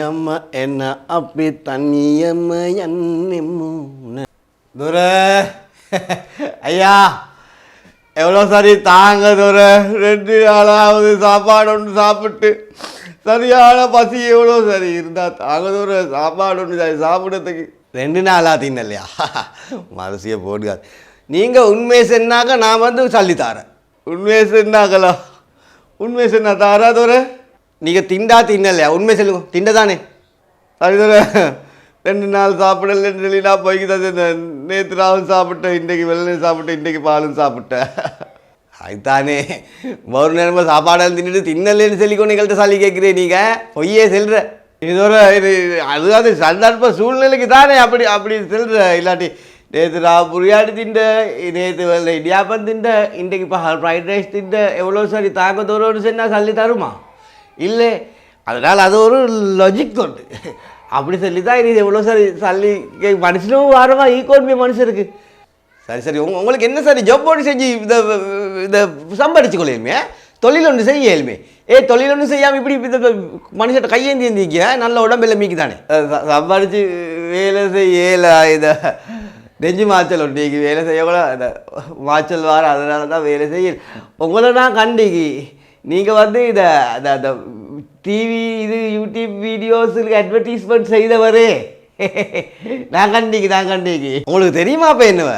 தண்ணியம்மா என்ன அப்படி தண்ணியம்மா என்னும் துர. ஐயா எவ்வளோ சரி தாங்க துர. ரெண்டு நாளாவது சாப்பாடு ஒன்று சாப்பிட்டு சரியான பசி எவ்வளோ சரி இருந்தா தாங்க துர. சாப்பாடு ஒன்று சரி சாப்பிடறதுக்கு. ரெண்டு நாளாக இல்லையா மனசியை போடுக்காது நீங்கள் உண்மையை சொன்னாக்க நான் வந்து சொல்லி தரேன். உண்மையை சொன்னாங்களா உண்மை சொன்னா தாரா துரை? நீங்கள் திண்டா தின்னலையா? உண்மை சொல்லுங்க திண்ட தானே ரெண்டு நாள் சாப்பிடலன்னு சொல்லி நான் போய்க்கு நேற்று ராவும் சாப்பிட்டேன் இன்றைக்கு வெள்ளையும் சாப்பிட்டேன் இன்றைக்கு பாலும் சாப்பிட்டேன். அதுதானே. ஒரு நேரமாக சாப்பாடு தின்னுட்டு தின்னலன்னு சொல்லி கொண்டு எங்கள்கிட்ட கேட்குறேன் நீங்கள் பொய்யே செல்ற. இது ஒரு இது அதுதான் சந்தர்ப்ப சூழ்நிலைக்கு தானே. அப்படி அப்படி செல்ற. இல்லாட்டி நேற்று நான் புரியாடி திண்ட நேற்று வெள்ளை இடியாப்பம் திண்ட இன்றைக்கு இப்போ ஃப்ரைட் ரைஸ் திண்ட எவ்வளோ சரி தாக்க தூரம்னு சொன்னால் சொல்லி தருமா? இல்லை. அதனால் அது ஒரு லஜிக் உண்டு. அப்படி சொல்லி தான் இது எவ்வளோ சரி சல்லி மனுஷனும் வாரமா ஈக்கோன்மை மனுஷருக்கு. சரி சரி. உங்க உங்களுக்கு என்ன சரி? ஜப் ஒன்று செஞ்சு இதை இதை சம்பாரிச்சு கொள்ளையுமே தொழில் ஒன்று செய்ய ஏழ்மே ஏ தொழில் ஒன்று செய்யாமல் இப்படி இந்த மனுஷட்ட கையேந்தி ஏந்திக்க நல்ல உடம்பில் மீக்கு தானே சம்பாரிச்சு வேலை செய்யல இதை. நெஞ்சு மாச்சல் ஒன்றைக்கு வேலை செய்யக்கூட இந்த மாச்சல் வார அதனால தான் வேலை செய்ய உங்களை நான் கண்டிக்கு. நீங்கள் வந்து இதை அந்த அந்த டிவி இது யூடியூப் வீடியோஸுக்கு அட்வர்டைஸ்மெண்ட் செய்தவர். நான் கண்டிக்கு நான் கண்டிக்கு. உங்களுக்கு தெரியுமா அப்போ என்னவ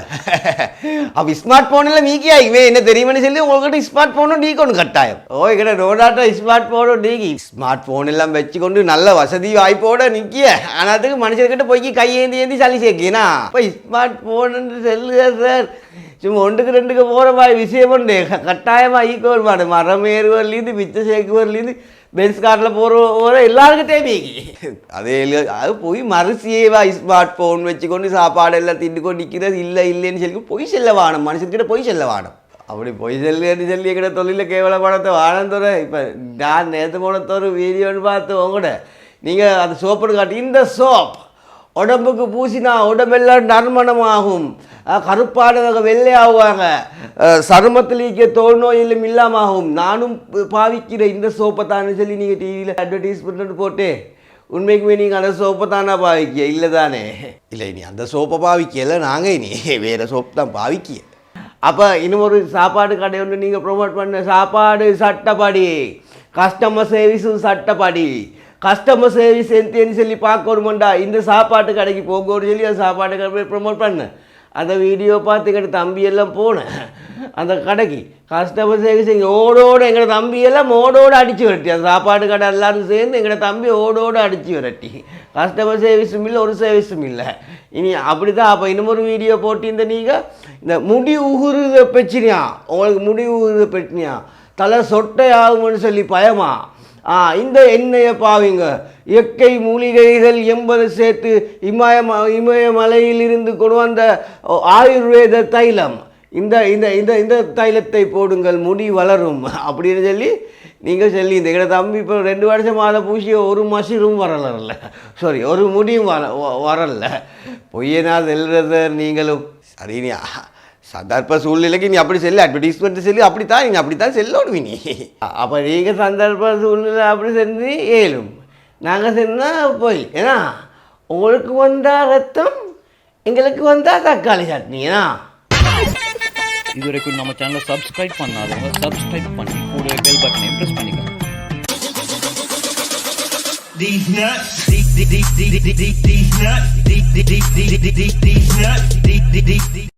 அப்போ ஸ்மார்ட் ஃபோனில் மீக்கியா இவன் என்ன தெரியுமான்னு சொல்லி உங்கள்கிட்ட ஸ்மார்ட் ஃபோனும் நீக்கணும் கட்டாயம். ஓ கிட்ட ரோடாட்ட ஸ்மார்ட் ஃபோனும் நீக்கி ஸ்மார்ட் ஃபோன் எல்லாம் வச்சுக்கொண்டு நல்ல வசதி வாய்ப்போட நிற்கிய ஆனாத்துக்கு மனுஷர்கிட்ட போய் கையேந்தி ஏந்தி சளி சேர்க்கினா இப்போ ஸ்மார்ட் ஃபோனுன்னு செல்லுங்க சார் சும்மா ஒன்றுக்கு ரெண்டுக்கு போகிற மாதிரி விஷயம் உண்டு கட்டாயமாக ஈக்குவல் மாடு மரம் ஏறுவர்லேருந்து பிச்சை சேர்க்குவர்லேருந்து பென்ஸ் காரில் போகிற போகிற எல்லாருக்கிட்டே மீக்கி அதே இல்லை அது போய் மறுசியேவா ஸ்மார்ட் ஃபோன் வச்சுக்கொண்டு சாப்பாடு எல்லாம் திண்டு கொண்டு நிற்கிறது இல்லை இல்லைன்னு சொல்லி பொய் செல்ல வாணும் மனுஷன்கிட்ட பொய் செல்ல வாணும் அப்படி பொய் செல்லுன்னு சொல்லி எங்கிட்ட தொழிலில் கேவலப்படத்தை வானந்தோற இப்போ நான் நேற்று போனத்தோரு வீடியோன்னு பார்த்து உங்கள்கூட நீங்கள் அந்த சோப்புன்னு காட்டி இந்த சோப் உடம்புக்கு பூசினா உடம்பெல்லாம் நறுமணமாகும் கருப்பானவங்க வெள்ளை ஆகுவாங்க அஹ் சருமத்தில் இருக்க தோல் நோயிலும் இல்லாமாகும். நானும் பாவிக்கிற இந்த சோப்பை தானே சொல்லி நீங்கள் டிவியில் அட்வர்டைஸ்மெண்ட் போட்டு உண்மைக்குமே நீங்கள் அந்த சோப்பை தானே பாவிக்க இல்லை தானே. இல்லை நீ அந்த சோப்பை பாவிக்கல நாங்கள் இனி வேறு சோப்பு தான் பாவிக்கிய. அப்போ இன்னும் ஒரு சாப்பாடு கடை ஒன்று நீங்கள் ப்ரொமோட் பண்ண சாப்பாடு சட்டப்படி. கஸ்டமர் சர்வீஸும் சட்டப்படி. கஸ்டமர் சர்வீஸ் எந்தேன்னு சொல்லி பார்க்கணுமெண்டா. இந்த சாப்பாட்டு கடைக்கு போகணும்னு சொல்லி அந்த சாப்பாட்டு கடை ப்ரொமோட் பண்ணேன் அந்த வீடியோ பார்த்துக்கிட்டு தம்பியெல்லாம் தம்பி எல்லாம் போனேன். அந்த கடைக்கு கஸ்டமர் சர்வீஸ் இங்கே ஓடோடு எங்களை தம்பி எல்லாம் ஓடோடு அடித்து விரட்டி. அந்த சாப்பாடு கடை எல்லாரும் சேர்ந்து எங்களை தம்பி ஓடோடு அடித்து விரட்டி. கஸ்டமர் சர்வீஸும் இல்லை ஒரு சர்வீஸும் இல்லை. இனி அப்படி தான் அப்போ இன்னமொரு ஒரு வீடியோ போட்டிருந்த நீங்கள் இந்த முடி உகுறுத பிரச்சனையா? உங்களுக்கு முடி உகுறுத பிரச்சனையா? தலை சொட்டை ஆகும்னு சொல்லி பயமா? ஆ இந்த எண்ணெயை பாவிங்க. இயற்கை மூலிகைகள் எண்பது சேர்த்து இமய ம- இமயமலையில் இருந்து கொண்டு வந்த ஆயுர்வேத தைலம். இந்த இந்த இந்த இந்த தைலத்தை போடுங்கள் முடி வளரும். அப்படின்னு சொல்லி நீங்கள் சொல்லி இந்த கிட்ட தம்பி இப்போ ரெண்டு வருஷம் அதை பூசி ஒரு மஷிரும் வரல சாரி ஒரு முடியும் வர வரல பொய்யனா செல்றத நீங்களும் சந்தர்ப்ப சூழ்நிலைக்கு நீ அப்படி செல்லு அட்வர்டைஸ்மெண்ட் செல்லு அப்படித்தான் நீ அப்படித்தான் செல்லோடுவி நீ அப்போ நீங்கள் சந்தர்ப்ப சூழ்நிலை அப்படி செஞ்சு ஏழும் நாங்கள் சென்னால் போய் ஏன்னா உங்களுக்கு வந்தா ரத்தம் எங்களுக்கு வந்தா தக்காளி சட்னி ஏன்னா இது வரைக்கும் நம்ம சேனலை சப்ஸ்கிரைப் பண்ணாதவங்க சப்ஸ்கிரைப் பண்ணி கூடவே பெல் பட்டனையும் ப்ரெஸ் பண்ணிக்கோங்க These nuts, these, these, these, these, these, these nuts, these, these, these, these, these, these nuts, these, these, these, these.